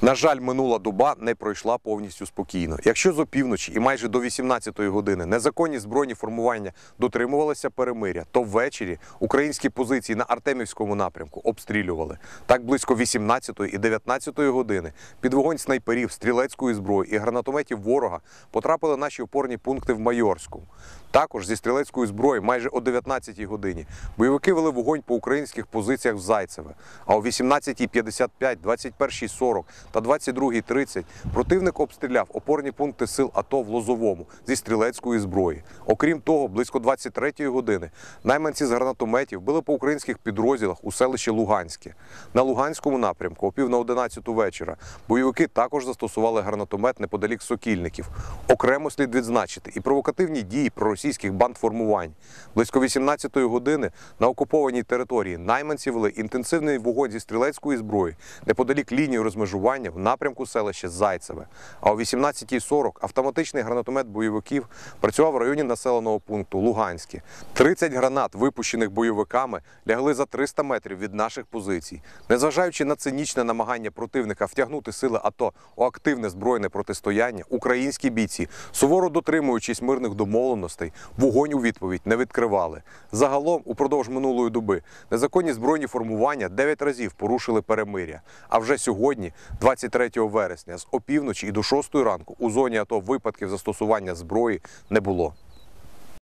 На жаль, минула доба не пройшла повністю спокійно. Якщо з опівночі і майже до 18-ї години незаконні збройні формування дотримувалися перемиря, то ввечері українські позиції на Артемівському напрямку обстрілювали. Так близько 18-ї і 19-ї години під вогонь снайперів, стрілецької зброї і гранатометів ворога потрапили наші опорні пункти в Майорську. Також зі стрілецької зброї майже о 19-й годині бойовики вели вогонь по українських позиціях в Зайцеве. А о 18.55, 21.40 та 22.30 противник обстріляв опорні пункти сил АТО в Лозовому зі стрілецької зброї. Окрім того, близько 23-ї години найманці з гранатометів били по українських підрозділах у селищі Луганське. На Луганському напрямку о пів на 11 вечора бойовики також застосували гранатомет неподалік Сокільників. Окремо слід відзначити і провокативні дії проросійських бандформувань. Близько 18-ї години на окупованій території найманці вели інтенсивний вогонь зі стрілецької зброї неподалік лінії розмежування в напрямку селища Зайцеве. А о 18.40 автоматичний гранатомет бойовиків працював в районі населеного пункту Луганське. 30 гранат, випущених бойовиками, лягли за 300 метрів від наших позицій. Незважаючи на цинічне намагання противника втягнути сили АТО у активне збройне протистояння, українські бійці, суворо дотримуючись мирних домовленостей, вогонь у відповідь не відкривали. Загалом, упродовж минулої доби, незаконні збройні формування 9 разів порушили перемиря. А вже сьогодні, 23 вересня, з опівночі і до 6 ранку у зоні АТО випадків застосування зброї не було.